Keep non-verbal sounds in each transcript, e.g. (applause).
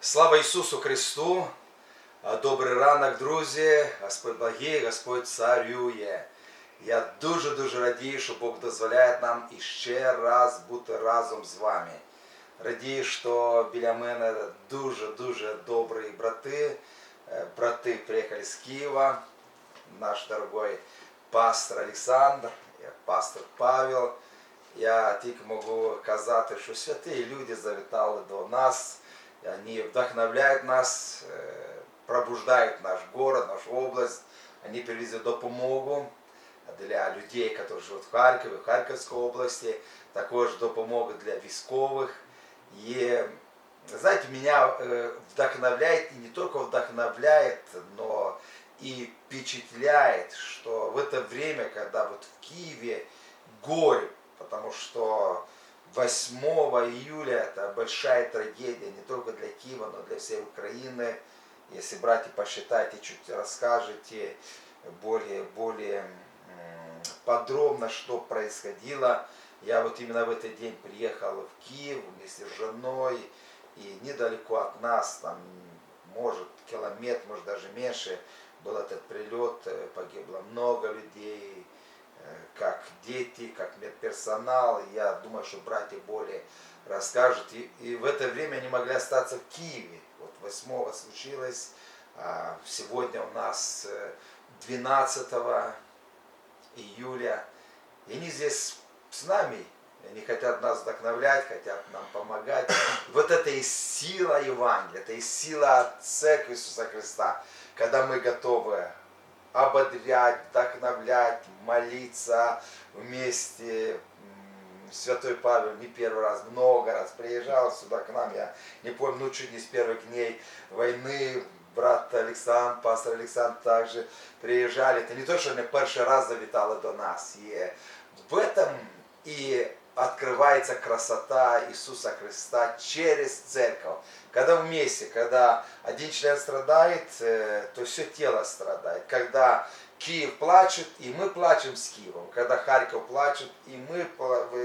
Слава Ісусу Христу! А, Добрий ранок, друзі! Господь благий, Господь царює. Я дуже-дуже радію, що Бог дозволяє нам іще раз бути разом з вами. Радію, що біля мене дуже-дуже добрі брати. Е, Брати приїхали з Києва. Наш дорогой пастор Олександр, е, пастор Павел. Я тільки можу казати, що святі люди завітали до нас. Они вдохновляют нас, э, пробуждают наш город, нашу область. Они привезли допомогу для людей, которые живут в Харькове, в Харьковской области. Також допомогу для військових. И, знаете, меня э, вдохновляет, и не только вдохновляет, но и впечатляет, что в это время, когда вот в Киеве горе, потому что 8 июля это большая трагедия не только для Киева, но для всей Украины. Если брать и посчитать, и чуть расскажете более, более подробно, что происходило. Я вот именно в этот день приехал в Киев вместе с женой, и недалеко от нас, там, может, километр, может, даже меньше, был этот прилет, э, погибло много людей, как дети, как медперсонал. Я думаю, что братья более расскажут. И, и в это время они могли остаться в Киеве. Вот 8 случилось. а Сегодня у нас э, 12 июля. И они здесь с нами. Они хотят нас вдохновлять, хотят нам помогать. Вот это и сила Евангелия, это и сила Церкви Иисуса Христа, когда мы готовы ободрять, вдохновлять, молиться вместе. Святой Павел не первый раз, много раз приезжал сюда к нам, я не помню, ну чуть не с первых дней войны, брат Александр, пастор Александр также приезжали. Это не то, что они первый раз завітали до нас. И в этом и открывается красота Иисуса Христа через церковь. Когда вместе, когда один член страдает, э, то все тело страдает. Когда Киев плачет, и мы плачем с Киевом. Когда Харьков плачет, и мы,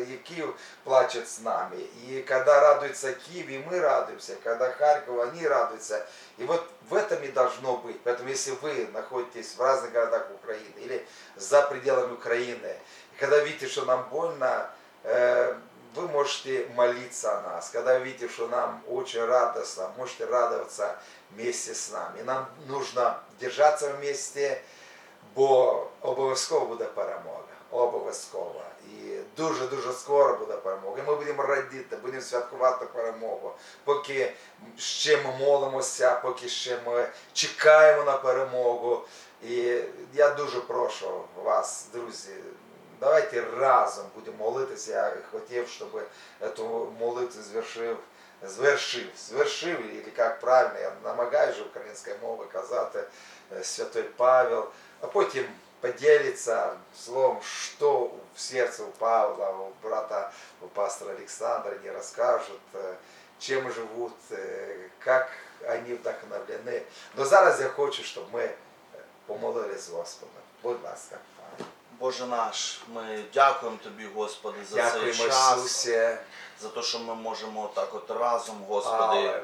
и Киев плачет с нами. И когда радуется Киев, и мы радуемся. Когда Харьков, они радуются. И вот в этом и должно быть. Поэтому если вы находитесь в разных городах Украины или за пределами Украины, и когда видите, что нам больно, вы можете молиться о нас. Когда видите, что нам очень радостно, можете радоваться вместе с нами. Нам нужно держаться вместе, бо обов'язково буде перемога. Обов'язково. І дуже-дуже скоро буде перемога. І ми будемо радіти, будемо святкувати перемогу. Поки ще ми молимося, поки ще ми чекаємо на перемогу. І я дуже прошу вас, друзі, давайте разом будемо молитися. Я хотів, щоб цю молитву звершив, звершив, звершив, і як правильно, я намагаюся українською мовою казати е, Святой Павел, а потім поділиться словом, що в серці у Павла, у брата, у пастора Александра, они расскажут, э, чем живут, э, как они вдохновлены. Но зараз я хочу, щоб ми е, помолились з Господом. Будь ласка. Боже наш, ми дякуємо Тобі, Господи, за Дякуємо цей час, Ісусі. за те, що ми можемо так от разом, Господи, Аллилуйя,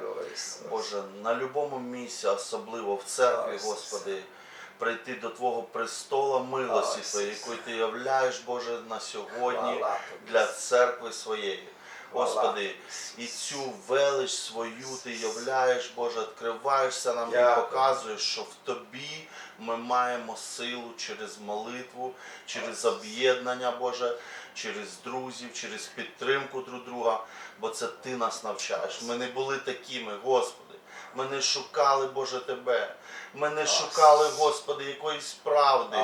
Боже, на будь-якому місці, особливо в церкві, Ісусе. Господи, прийти до Твого престола милості Ісусе. Твоєї, яку Ти являєш, Боже, на сьогодні Хвала для церкви своєї. Господи, і цю велич свою ти являєш, Боже, відкриваєшся нам і показуєш, що в тобі ми маємо силу через молитву, через об'єднання, Боже, через друзів, через підтримку друг друга, бо це ти нас навчаєш. Ми не були такими, Господи. Ми не шукали, Боже, Тебе. Ми не шукали, Господи, якоїсь правди.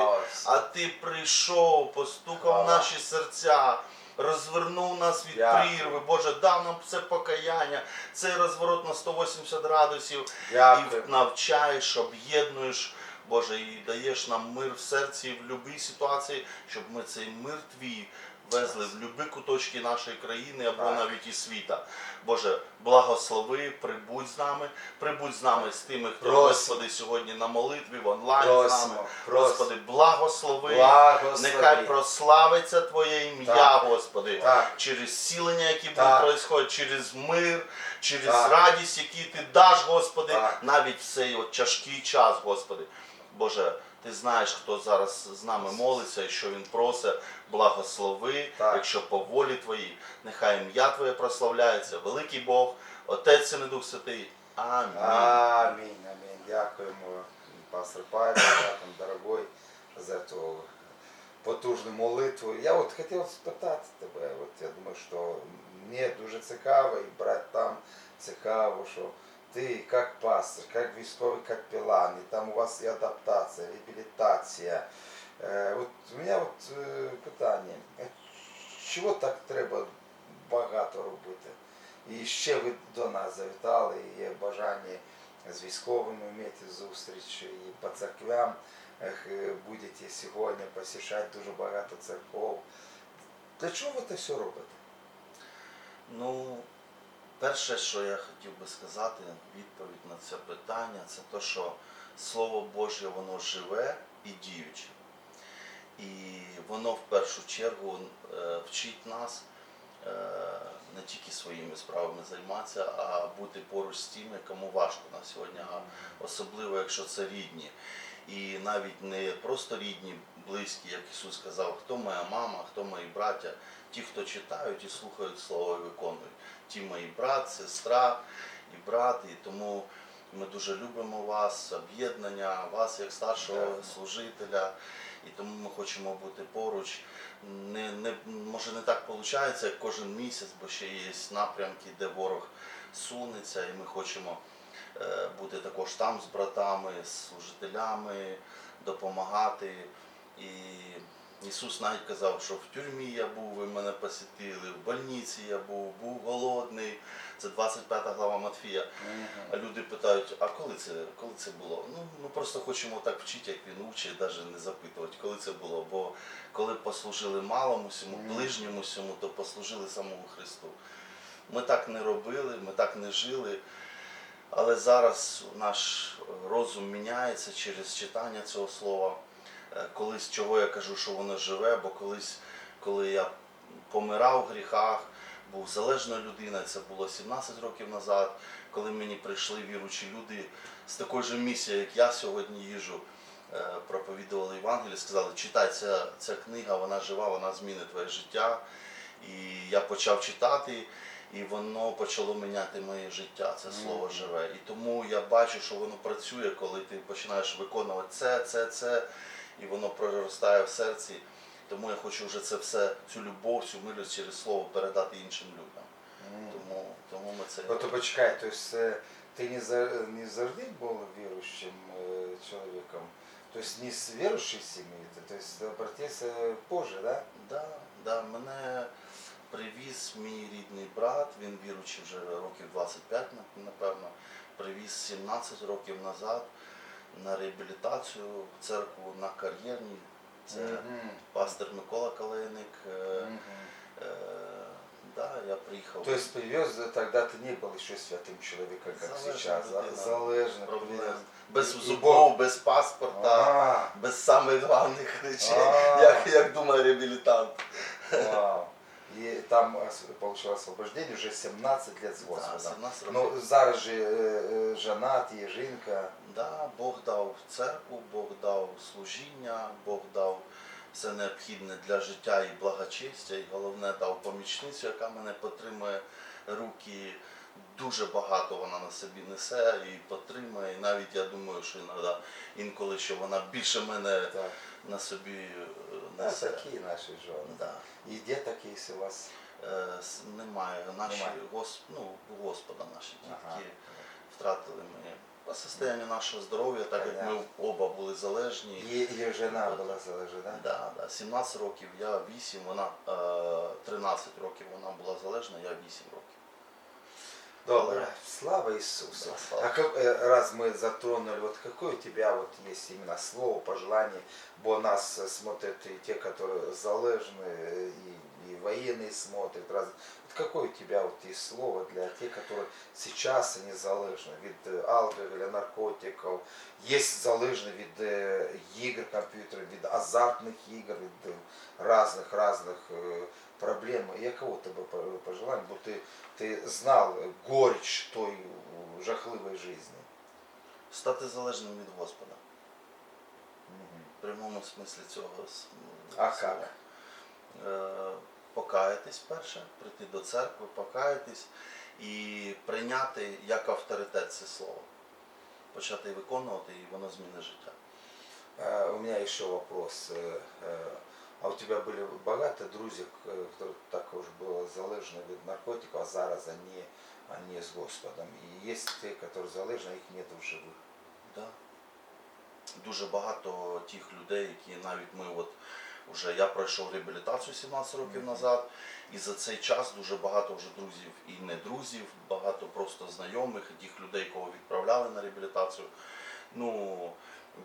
А ти прийшов, постукав в наші серця, розвернув нас від Дякую. прірви. Боже, дав нам це покаяння, цей розворот на 180 градусів Дякую. і навчаєш, об'єднуєш. Боже, і даєш нам мир в серці в будь-якій ситуації, щоб ми цей мир твій везли в любі куточки нашої країни або Так. навіть і світа. Боже, благослови, прибудь з нами, прибудь з нами з тими, хто Просимо. Господи сьогодні на молитві, в онлайн з нами. Просимо, просимо. Господи, благослови. Благослови. Нехай прославиться Твоє ім'я, Так. Господи, Так. через зцілення, які будуть происходити, через мир, через Так. радість, які ти даш, Господи, Так. навіть в цей от тяжкий час, Господи. Боже, ти знаєш, хто зараз з нами молиться і що він просить, благослови, Так. якщо по волі Твоїй, нехай ім'я Твоє прославляється, великий Бог, Отець і Дух Святий. Амінь. Амінь, амінь. Дякуємо, пастор Павел, дякуємо, дорогой, за ту потужну молитву. Я от хотів спитати тебе, от я думаю, що мені дуже цікаво, і брат там цікаво, що ти як пастор, як військовий капелан, і там у вас і адаптація, реабілітація. Е, От у мене от е, питання, а чого так треба багато робити? І ще ви до нас завітали, і є бажання з військовими мати зустріч, і по церквям ех, е, будете сьогодні посішати дуже багато церков. Для чого ви це все робите? Ну, перше, що я хотів би сказати, відповідь на це питання, це те, що Слово Боже, воно живе і діюче. І воно в першу чергу е, вчить нас е, не тільки своїми справами займатися, а бути поруч з тими, кому важко на сьогодні, особливо якщо це рідні. І навіть не просто рідні, близькі, як Ісус сказав, хто моя мама, хто мої браття, ті, хто читають і слухають Слово і виконують. Ті мої брат, сестра і брат. І тому ми дуже любимо вас, об'єднання, вас як старшого Дякую. служителя. І тому ми хочемо бути поруч. Не, не, може не так виходить, як кожен місяць, бо ще є напрямки, де ворог сунеться, і ми хочемо е, бути також там з братами, з служителями, допомагати. І Ісус навіть казав, що в тюрмі я був, ви мене посітили, в больниці я був, був голодний. Це 25 глава Матфія. А люди питають, а коли це, коли це було? Ну, ми просто хочемо так вчити, як він учить, навіть не запитувати, коли це було. Бо коли послужили малому сьому, ближньому сьому, то послужили самому Христу. Ми так не робили, ми так не жили. Але зараз наш розум міняється через читання цього слова. Е, Колись чого я кажу, що воно живе, бо колись, коли я помирав в гріхах, був залежною людиною, це було 17 років назад, коли мені прийшли віручі люди з такою ж місією, як я сьогодні їжу, е, проповідували Євангеліє, сказали, читай ця, ця книга, вона жива, вона змінить твоє життя. І я почав читати, і воно почало міняти моє життя. Це слово живе. І тому я бачу, що воно працює, коли ти починаєш виконувати це, це, це, і воно проростає в серці. Тому я хочу вже це все, цю любов, цю милість через слово передати іншим людям. Тому, тому ми це. Почекай, то есть е, ти не, за, не завжди був віруючим е, чоловіком? Тобто не з віруючої сім'ї, тобто обратився позже, да? Да, да, мене привіз мій рідний брат, він віруючий вже років 25, нап- напевно, привіз 17 років назад на реабілітацію в церкву на кар'єрній. Це Мгм. пастор Микола Калиник. Е, Мгм. е, да, я приїхав. То есть привез, тогда ты не был еще святым человеком, как Залежна сейчас. да? людина. Залежно проблем. привез. Без І зубов, Бог- без паспорта, А, без самих головних речей, А. як, як думає реабілітант. вау. И там получил освобождение уже 17 лет с Господом. Да. Ну, зараз же э, э, женат, є жінка. Да, Бог дав церкву, Бог дав служіння, Бог дав все необхідне для життя і благочестя, і головне дав помічницю, яка мене підтримує руки. Дуже багато вона на собі несе і підтримує. І навіть я думаю, що іноді, інколи що вона більше мене Так. на собі е, несе. такі наші жони. Да. І де такі у вас? Е, немає. Наші Немає. Гос, ну, Господа наші Ага. втратили ми по состоянню нашого здоров'я, так як ми оба були залежні. Її, жена була залежна, Да, да. 17 років, я 8, вона е, 13 років вона була залежна, я 8 років. Добре, слава Иисусу. Да, слава. А как, э, раз мы затронули, вот какое у тебя вот есть именно слово, пожелание, бо нас э, смотрят и те, которые залежны, э, и и военные смотрят. Раз... Вот какое у тебя вот есть слово для тех, которые сейчас они залежны від е, алкоголя, наркотиків, є залежні від е, ігор комп'ютерів, від азартних ігор, від е, різних е. Якого тебе по- бо ти, ти знав горіч той е, жахливої житті. Стати залежним від Господа. В прямому смислі цього А слова. як? Е, Покаятись перше, прийти до церкви, покаятись і прийняти як авторитет це слово. Почати виконувати і воно змінить життя. Э, У меня еще вопрос. Э, э, А у тебя были багато друзів, э, которые також було залежні від наркотиків, а зараз вони, вони з Господом. І є ті, які залежні, а їх нет в живих. Да. Дуже багато тих людей, які навіть ми от вже я пройшов реабілітацію 17 років Мгм. назад, і за цей час дуже багато вже друзів і не друзів, багато просто знайомих, і тих людей, кого відправляли на реабілітацію. Ну,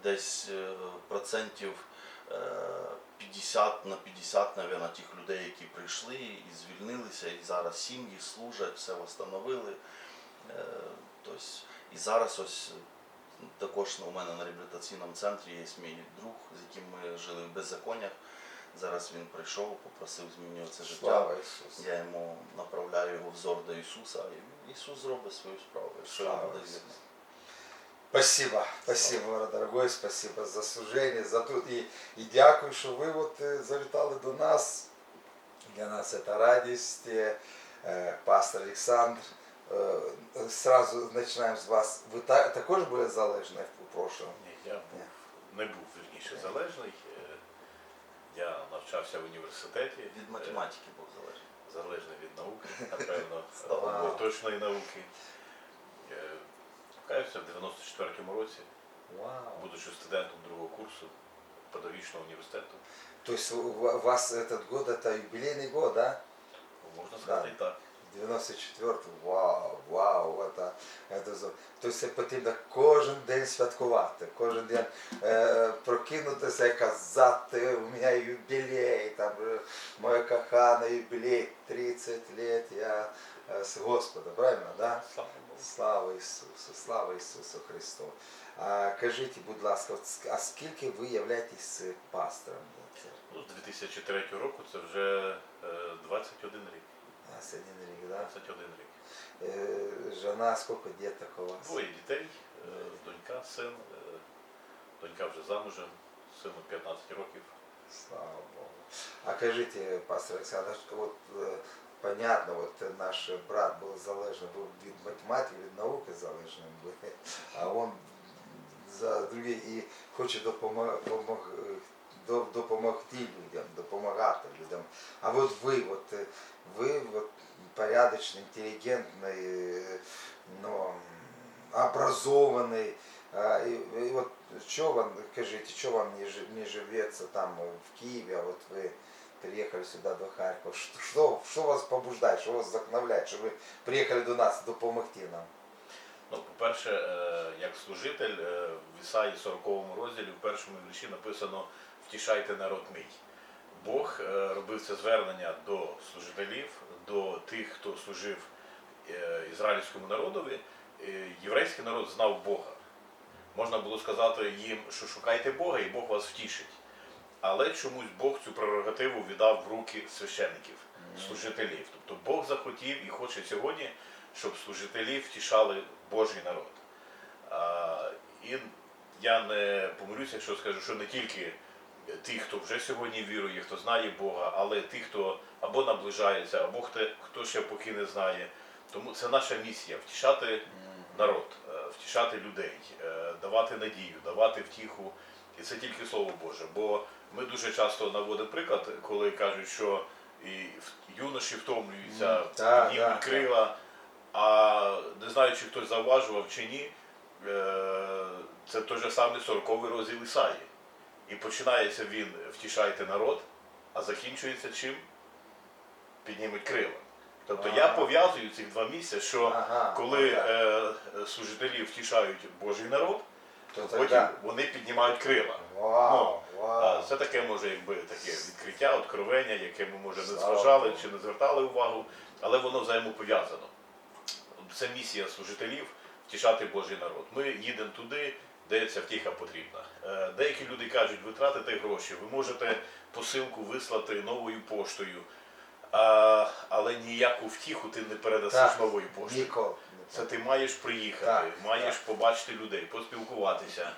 десь е, процентів е, 50 на 50, мабуть, тих людей, які прийшли і звільнилися, і зараз сім'ї служать, все встановили. Е, Тобто, і зараз ось також у мене на реабілітаційному центрі є мій друг, з яким ми жили в беззаконнях. Зараз він прийшов, попросив змінювати життя. Я йому направляю його взор до Ісуса, і Ісус зробить свою справу, якщо він Слава буде вірний. Спасибо, спасибо, дорогой, спасибо за служение, за тут і, і дякую, що ви от е, завітали до нас. Для нас це радість. Е, е, Пастор Олександр, е, е, сразу починаємо з вас. Ви та, також були залежні в прошлом? Ні, я був, не був вірніше залежний. Е, Я навчався в університеті. Від математики був залежний. Е, Залежний від науки, (laughs) напевно, точної науки. Е, Каюся в 94-му році, Вау. будучи студентом другого курсу педагогічного університету. То есть у ва- у вас этот год это юбилейный год, да? Можна сказати і так. 94 вау, вау, это, это за- то есть потрібно кожен день святкувати, кожен день е, прокинутися і казати, у мене юбілей, там е, моя кохана юбілей, 30 лет я е, з Господа, правильно, да? Слава Богу. Слава Ісусу, слава Ісусу Христу. А кажіть, будь ласка, а скільки ви являєтесь е, пастором? Ну, з 2003 року це вже е, 21 рік. А, з один рік, да? 21 рік. Е, Жена, скільки діток у вас? Двоє дітей, е, донька, син. Е, Донька вже замужем, сину 15 років. Слава Богу. А кажите, пастор Александр, вот э, понятно, вот э, наш брат был залежний, був від математики, від науки залежним, був, а он за другі і хоче допомог, помог, е, до- допомогти людям, допомагати людям. А вот ви, вот, е, ви вот, порядочный, интеллигентный, е, ну, образованный, а, и, и вот что вам, скажите, что вам не, жи- не живется там э, в Киеве, а вот вы приехали сюда до Харькова, что, что, что вас побуждает, что вас вдохновляет, что вы приехали до нас допомогти нам? Ну, по-перше, е, як служитель е, в Ісаї 40 розділі в першому вірші написано Втішайте народ мій. Бог е, робив це звернення до служителів, до тих, хто служив ізраїльському народові. Єврейський народ знав Бога. Можна було сказати їм, що шукайте Бога, і Бог вас втішить. Але чомусь Бог цю прерогативу віддав в руки священиків, служителів. Тобто Бог захотів і хоче сьогодні, щоб служителі втішали Божий народ. А, і я не помилюся, якщо скажу, що не тільки ті, хто вже сьогодні вірує, хто знає Бога, але ті, хто або наближається, або хто, хто ще поки не знає. Тому це наша місія втішати народ, е, втішати людей, е, давати надію, давати втіху. І це тільки слово Боже. Бо ми дуже часто наводимо приклад, коли кажуть, що і юноші втомлюються. Так, піднімуть так, крила, а не знаю, чи хтось зауважував чи ні, е, це той же самий 40 розділ Ісаї. І починається він втішайте народ, а закінчується чим? Піднімуть крила. Тобто я пов'язую ці два місця, що Ага, коли ага. е, служителі втішають Божий народ, То Потім тогда... вони піднімають крила. Вау, А. Це таке може якби таке відкриття, откровення, яке ми може не зважали чи не звертали увагу, але воно взаємопов'язано. Це місія служителів втішати Божий народ. Ми їдемо туди, де ця втіха потрібна. Е, Деякі люди кажуть, ви тратите гроші, ви можете посилку вислати новою поштою, а, але ніяку втіху ти не передасиш Так. новою поштою. Це ти маєш приїхати, Так, маєш побачити людей, поспілкуватися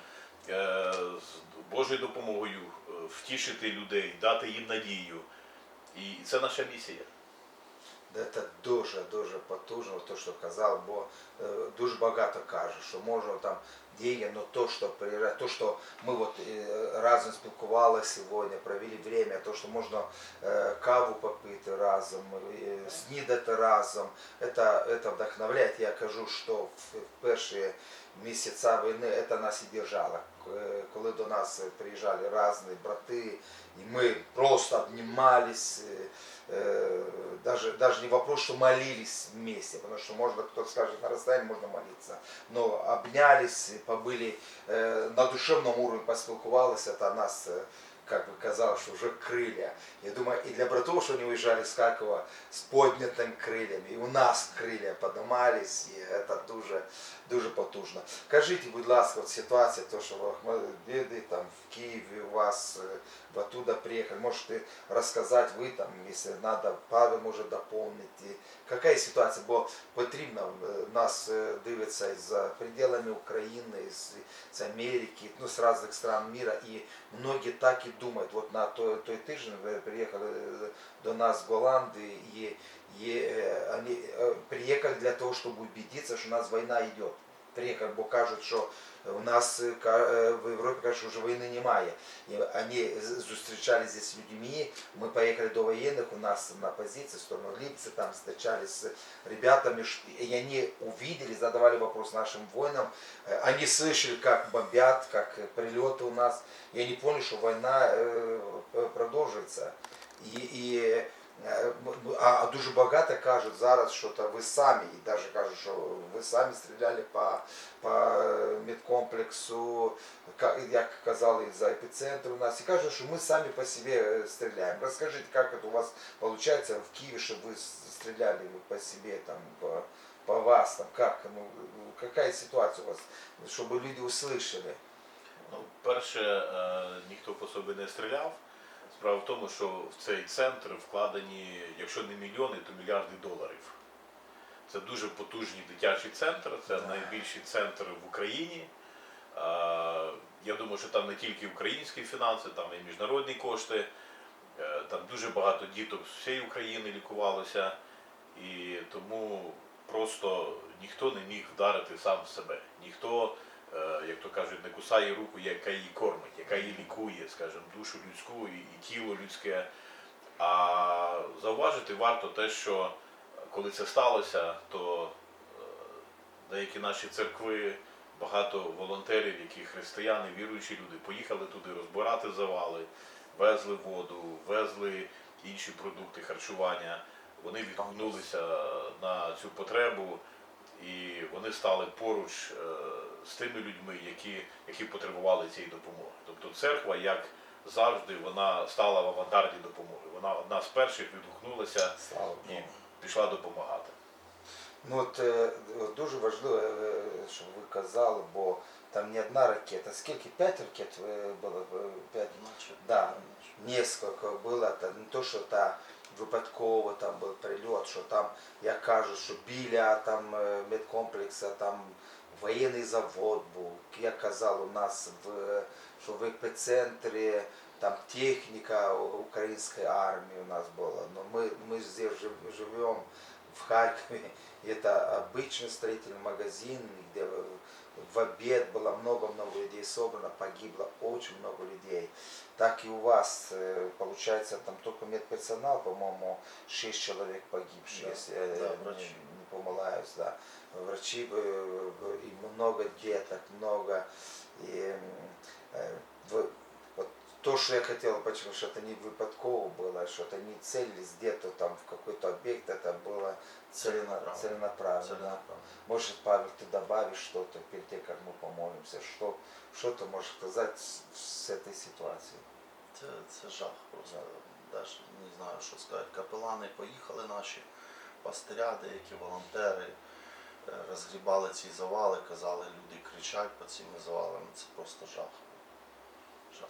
з Божою допомогою, е, втішити людей, дати їм надію. І це наша місія. Це дуже дуже потужно, то, що казав, бо е, дуже багато каже, що може там діє, но то, що приїжджає, то, що ми от е, разом спілкувалися сьогодні, провели время, то, що можна е, каву попити разом, е, снідати разом, це, це вдохновляє. Я кажу, що в перші місяці війни це нас і держало. Е, Коли до нас приїжджали різні брати, і ми просто обнімались, е, э, даже, даже не вопрос, что молились вместе, потому что можно, кто-то скажет, на расстоянии можно молиться, но обнялись, побыли э, на душевном уровне, поспілкувалися, это нас, э, как бы казалось, что уже крылья. Я думаю, и для братов, что они уезжали с Харькова с поднятыми крыльями, и у нас крылья поднимались, и это дуже, дуже потужно. Кажіть, будь ласка, от ситуація, то, що в Ахмедиді, там в Києві у вас, е, ви оттуда приехали, можете розказати ви там, якщо надо, Павел може доповнити. Яка ситуація? Бо потрібно е, нас е, дивиться за пределами України, з, з Америки, ну, з різних стран мира, і многі так і думають. От на той, той тиждень ви приїхали е, до нас в Голланды, і, и е, вони е, приїхали для того, щоб убедитися, що у нас війна йде. Приехали, бо кажуть, що у нас е, ка- е, в Європі кажуть, що вже війни немає. І вони з- зустрічалися з людьми, ми поїхали до воєнних, у нас на позиції, в сторону Липцы, там встречались с ребятами, ш- и они увидели, задавали вопрос нашим воинам, Э, они слышали, как бомбят, как э, прилеты у нас, и они поняли, что война э, п- продовжується. І, і е, м- а а дуже багато кажуть зараз, що то ви самі, і навіть кажуть, що ви самі стріляли по, по е, медкомплексу, ка- як казали, за епіцентр у нас, і кажуть, що ми самі по собі е, стріляємо. Розкажіть, як це у вас виходить в Києві, щоб ви с- стріляли по собі, там, по, по вас, там, как, ну, какая ситуація у вас, щоб люди услышали? Ну, перше, е, ніхто по собі не стріляв. Справа в тому, що в цей центр вкладені, якщо не мільйони, то мільярди доларів. Це дуже потужний дитячий центр, це найбільший центр в Україні. Я думаю, що там не тільки українські фінанси, там і міжнародні кошти. Е, Там дуже багато діток з всієї України лікувалося. І тому просто ніхто не міг вдарити сам в себе. Ніхто як то кажуть, не кусає руку, яка її кормить, яка її лікує, скажімо, душу людську і, і тіло людське. А зауважити варто те, що коли це сталося, то е, деякі наші церкви, багато волонтерів, які християни, віруючі люди, поїхали туди розбирати завали, везли воду, везли інші продукти харчування. Вони відгукнулися на цю потребу і вони стали поруч е, з тими людьми, які, які потребували цієї допомоги. Тобто церква, як завжди, вона стала в авангарді допомоги. Вона одна з перших відгукнулася Слава і пішла допомагати. Ну от е, дуже важливо, е, щоб ви казали, бо там не одна ракета. Скільки? П'ять ракет е, було? П'ять? Да, несколько було. Та не то, що та випадково там був прильот, що там, як кажуть, що біля там медкомплексу там воєнний завод був. Як казали у нас, в, що в епіцентрі там техніка української армії у нас була. Но ми, ми здесь жив- живемо в Харькове. (laughs) Это обычный строительный магазин, где в в обед было много-много людей собрано, погибло очень много людей. Так и у вас, э, получается, там только медперсонал, по-моему, 6 человек погибших, Да, если я да, не, врачи. не помыляюсь, да. Врачи, э, и много деток, много. И, м, э, в- вот то, что я хотел, почему что это не выпадково было, что это не целились где-то там в какой-то объект, это было целено- Целенаправленно. целенаправленно. Целенаправленно. Может, Павел, ты добавишь что-то перед тем, как мы помолимся, что, что ты можешь сказать с, с этой ситуации? Це, це жах просто. Даже не знаю, що сказати. Капелани поїхали наші, пастиря, деякі волонтери, е, розгрібали ці завали, казали, люди кричать по цими завалами. Це просто жах. Жах.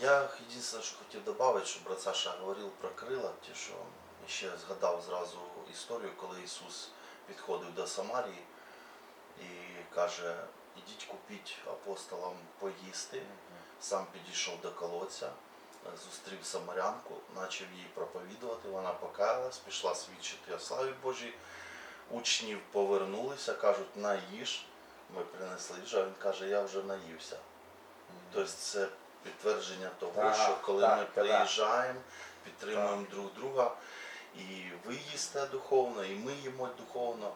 Я єдине, що хотів додати, що брат Саша говорив про крила, ті, що ще згадав зразу історію, коли Ісус підходив до Самарії і каже, ідіть купіть апостолам поїсти сам підійшов до колодця, зустрів самарянку, почав їй проповідувати, вона покаялась, пішла свідчити о славі Божій. Учнів повернулися, кажуть, наїж. Ми принесли їжу, а він каже, я вже наївся. Тобто це підтвердження того, Так, що коли так, ми так. приїжджаємо, підтримуємо друг друга, і ви їсте духовно, і ми їмо духовно.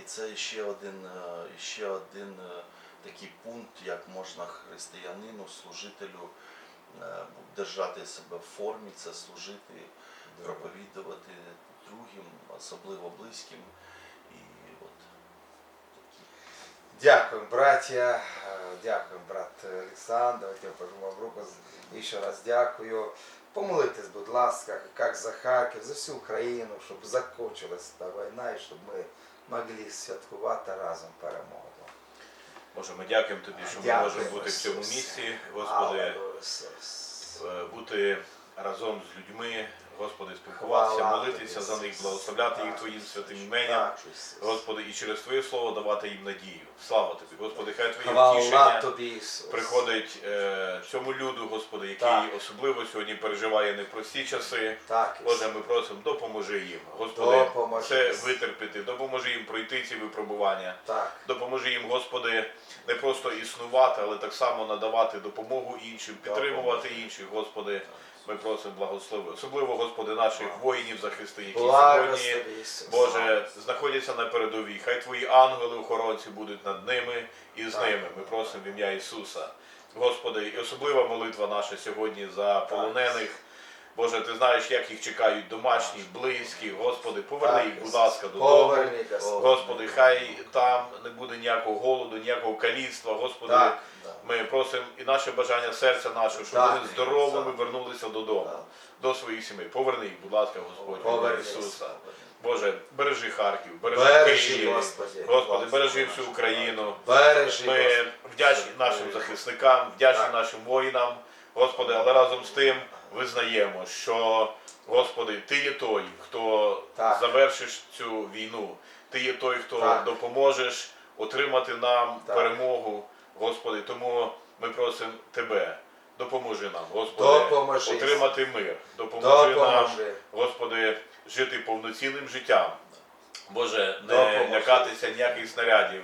І це ще один, е, ще один е, такий пункт, як можна християнину, служителю е, держати себе в формі, це служити, проповідувати другим, особливо близьким. І от такі. Дякуємо, браття. Е, Дякуємо, брат Олександр. Я пожму вам руку. І ще раз дякую. Помолитесь, будь ласка, як за Харків, за всю Україну, щоб закінчилася та війна і щоб ми могли святкувати разом перемогу. Боже, ми дякуємо тобі, що ми можемо бути в цьому місці, Господи, е, бути разом з людьми, Господи, спілкуватися, молитися за них, благословляти їх Твоїм святим іменем. Господи, і через Твоє Слово давати їм надію. Слава Тобі, Господи, хай Твоє втішення приходить е, цьому люду, Господи, який особливо сьогодні переживає непрості часи. Боже, ми просимо, допоможи їм. Господи, це витерпіти, допоможи їм пройти ці випробування. Допоможи їм, Господи, не просто існувати, але так само надавати допомогу іншим, підтримувати інших, Господи. Ми просимо благослови. Особливо, Господи, наших воїнів-захисти, які сьогодні. Боже, знаходяться на передовій. Хай Твої ангели-охоронці будуть над ними і з ними. Ми просимо в ім'я Ісуса. Господи, і особлива молитва наша сьогодні за полонених. Боже, ти знаєш, як їх чекають домашні, близькі. Господи, поверни їх, будь ласка, додому. Господи, хай там не буде ніякого голоду, ніякого каліцтва. Господи, ми просимо і наше бажання серця нашого, щоб вони здоровими вернулися додому, до своїх сімей. Поверни їх, будь ласка, Господь, Ісуса. Боже, бережи Харків, бережи, Бережи, Київ. Господи. Господи, бережи всю Україну. Бережи, Ми вдячні нашим захисникам, вдячні нашим воїнам, Господи, але разом з тим визнаємо, що Господи, Ти є той, хто Так. завершиш цю війну. Ти є той, хто Так. допоможеш отримати нам Так. перемогу, Господи. Тому ми просимо Тебе. Допоможи нам, Господи, Допоможи. отримати мир. Допоможи нам, Господи, жити повноцінним життям. Боже, не Допоможи. лякатися ніяких снарядів,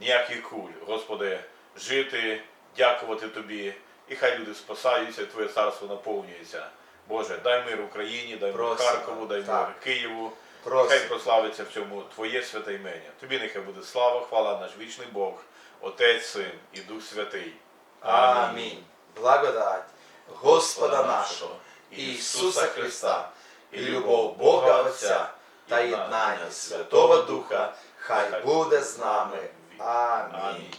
ніяких куль. Господи, жити, дякувати Тобі. І хай люди спасаються, Твоє царство наповнюється. Боже, дай мир Україні, дай мир Харкову, дай мир Києву. Просимо. Хай прославиться в цьому Твоє святе імення. Тобі нехай буде слава, хвала, наш вічний Бог, Отець, Син і Дух Святий. Амінь. Благодать Господа нашого, Ісуса Христа, і любов Бога Отця та єднання Святого Духа, хай буде з нами. Амінь.